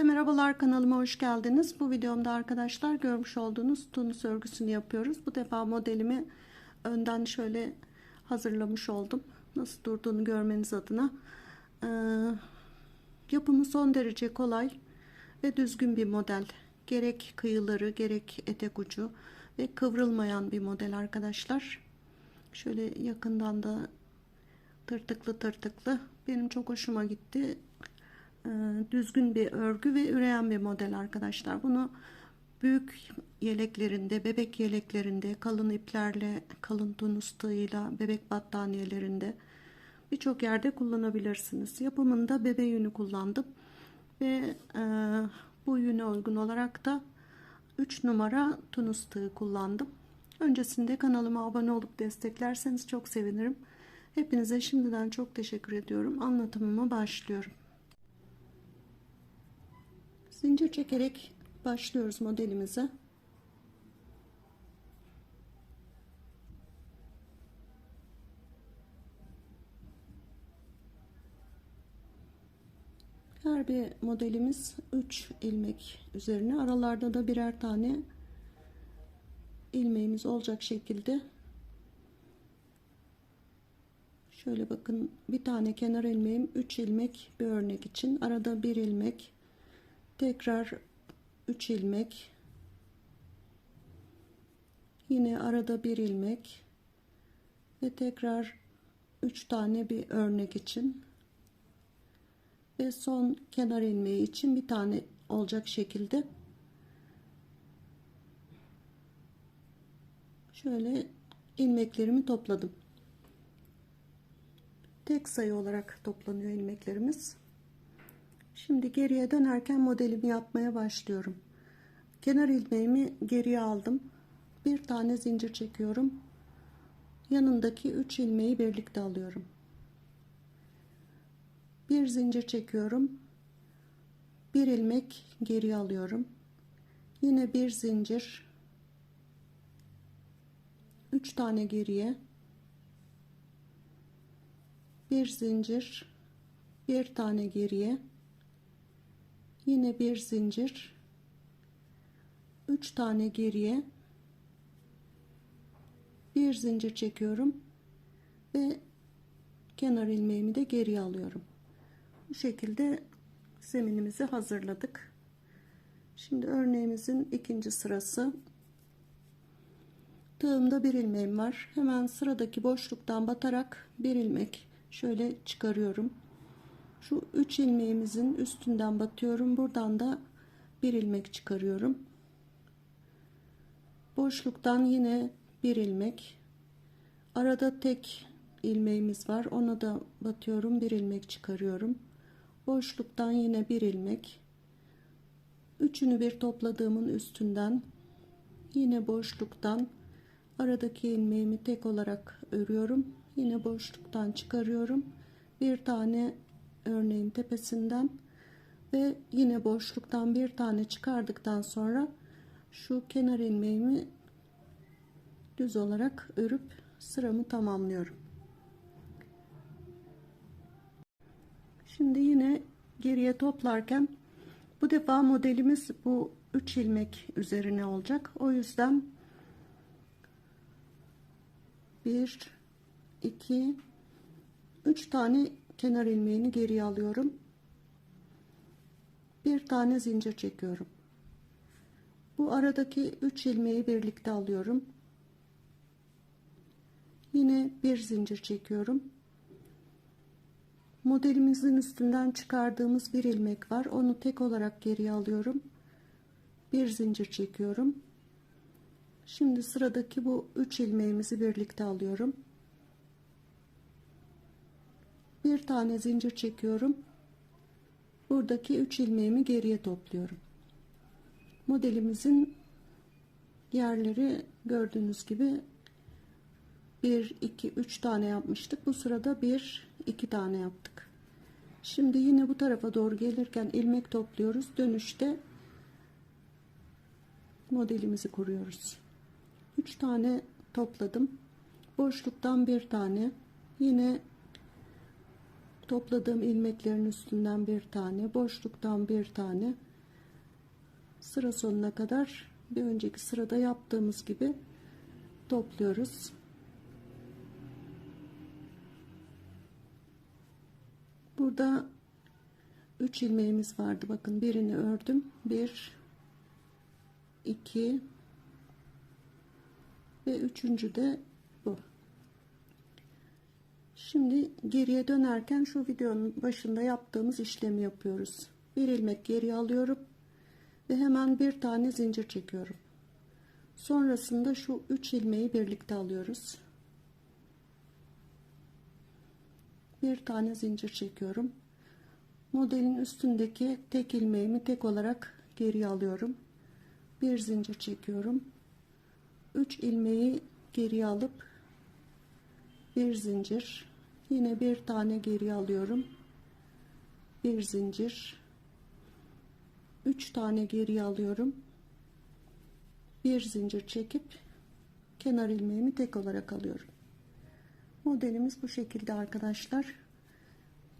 Herkese merhabalar kanalıma hoş geldiniz. Bu videomda arkadaşlar görmüş olduğunuz tunus örgüsünü yapıyoruz. Bu defa modelimi önden şöyle hazırlamış oldum. Nasıl durduğunu görmeniz adına. Ee, yapımı son derece kolay ve düzgün bir model. Gerek kıyıları gerek etek ucu ve kıvrılmayan bir model arkadaşlar. Şöyle yakından da tırtıklı tırtıklı. Benim çok hoşuma gitti. Ee, düzgün bir örgü ve üreyen bir model arkadaşlar. Bunu büyük yeleklerinde, bebek yeleklerinde, kalın iplerle, kalın tunus bebek battaniyelerinde birçok yerde kullanabilirsiniz. Yapımında bebe yünü kullandım ve e, bu yüne uygun olarak da 3 numara tunus kullandım. Öncesinde kanalıma abone olup desteklerseniz çok sevinirim. Hepinize şimdiden çok teşekkür ediyorum. Anlatımıma başlıyorum. Zincir çekerek başlıyoruz modelimize. Her bir modelimiz 3 ilmek üzerine. Aralarda da birer tane ilmeğimiz olacak şekilde. Şöyle bakın bir tane kenar ilmeğim 3 ilmek bir örnek için. Arada bir ilmek tekrar 3 ilmek. Yine arada bir ilmek. Ve tekrar 3 tane bir örnek için. Ve son kenar ilmeği için bir tane olacak şekilde. Şöyle ilmeklerimi topladım. Tek sayı olarak toplanıyor ilmeklerimiz Şimdi geriye dönerken modelimi yapmaya başlıyorum. Kenar ilmeğimi geriye aldım. Bir tane zincir çekiyorum. Yanındaki 3 ilmeği birlikte alıyorum. Bir zincir çekiyorum. Bir ilmek geriye alıyorum. Yine bir zincir. 3 tane geriye. Bir zincir. Bir tane geriye yine bir zincir. 3 tane geriye. Bir zincir çekiyorum ve kenar ilmeğimi de geriye alıyorum. Bu şekilde zeminimizi hazırladık. Şimdi örneğimizin ikinci sırası. Tığımda bir ilmeğim var. Hemen sıradaki boşluktan batarak bir ilmek şöyle çıkarıyorum şu 3 ilmeğimizin üstünden batıyorum. Buradan da bir ilmek çıkarıyorum. Boşluktan yine bir ilmek. Arada tek ilmeğimiz var. Ona da batıyorum. Bir ilmek çıkarıyorum. Boşluktan yine bir ilmek. Üçünü bir topladığımın üstünden yine boşluktan aradaki ilmeğimi tek olarak örüyorum. Yine boşluktan çıkarıyorum. Bir tane örneğin tepesinden ve yine boşluktan bir tane çıkardıktan sonra şu kenar ilmeğimi düz olarak örüp sıramı tamamlıyorum. Şimdi yine geriye toplarken bu defa modelimiz bu 3 ilmek üzerine olacak. O yüzden 1 2 3 tane kenar ilmeğini geriye alıyorum. Bir tane zincir çekiyorum. Bu aradaki 3 ilmeği birlikte alıyorum. Yine bir zincir çekiyorum. Modelimizin üstünden çıkardığımız bir ilmek var. Onu tek olarak geriye alıyorum. Bir zincir çekiyorum. Şimdi sıradaki bu 3 ilmeğimizi birlikte alıyorum bir tane zincir çekiyorum. Buradaki 3 ilmeğimi geriye topluyorum. Modelimizin yerleri gördüğünüz gibi 1 2 3 tane yapmıştık. Bu sırada 1 2 tane yaptık. Şimdi yine bu tarafa doğru gelirken ilmek topluyoruz. Dönüşte modelimizi kuruyoruz. 3 tane topladım. Boşluktan bir tane. Yine topladığım ilmeklerin üstünden bir tane boşluktan bir tane sıra sonuna kadar bir önceki sırada yaptığımız gibi topluyoruz. Burada 3 ilmeğimiz vardı. Bakın birini ördüm. 1 2 ve üçüncü de. Şimdi geriye dönerken şu videonun başında yaptığımız işlemi yapıyoruz. Bir ilmek geriye alıyorum ve hemen bir tane zincir çekiyorum. Sonrasında şu 3 ilmeği birlikte alıyoruz. Bir tane zincir çekiyorum. Modelin üstündeki tek ilmeğimi tek olarak geriye alıyorum. Bir zincir çekiyorum. 3 ilmeği geriye alıp bir zincir yine bir tane geriye alıyorum. Bir zincir. 3 tane geriye alıyorum. Bir zincir çekip kenar ilmeğimi tek olarak alıyorum. Modelimiz bu şekilde arkadaşlar.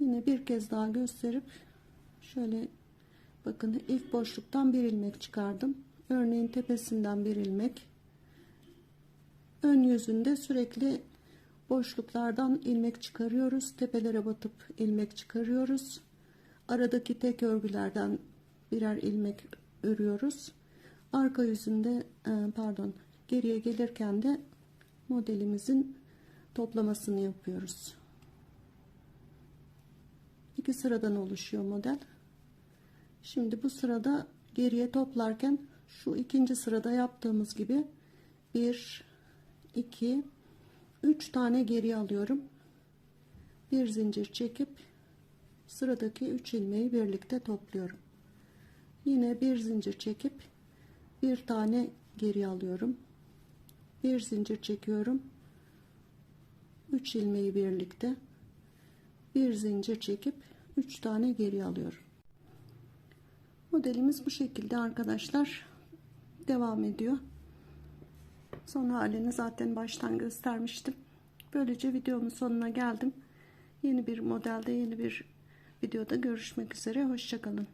Yine bir kez daha gösterip şöyle bakın ilk boşluktan bir ilmek çıkardım. Örneğin tepesinden bir ilmek. Ön yüzünde sürekli boşluklardan ilmek çıkarıyoruz. Tepelere batıp ilmek çıkarıyoruz. Aradaki tek örgülerden birer ilmek örüyoruz. Arka yüzünde e, pardon geriye gelirken de modelimizin toplamasını yapıyoruz. İki sıradan oluşuyor model. Şimdi bu sırada geriye toplarken şu ikinci sırada yaptığımız gibi bir 2 3 tane geri alıyorum. Bir zincir çekip sıradaki 3 ilmeği birlikte topluyorum. Yine bir zincir çekip bir tane geri alıyorum. Bir zincir çekiyorum. 3 ilmeği birlikte bir zincir çekip 3 tane geri alıyorum. Modelimiz bu şekilde arkadaşlar. Devam ediyor son halini zaten baştan göstermiştim. Böylece videomun sonuna geldim. Yeni bir modelde yeni bir videoda görüşmek üzere. Hoşçakalın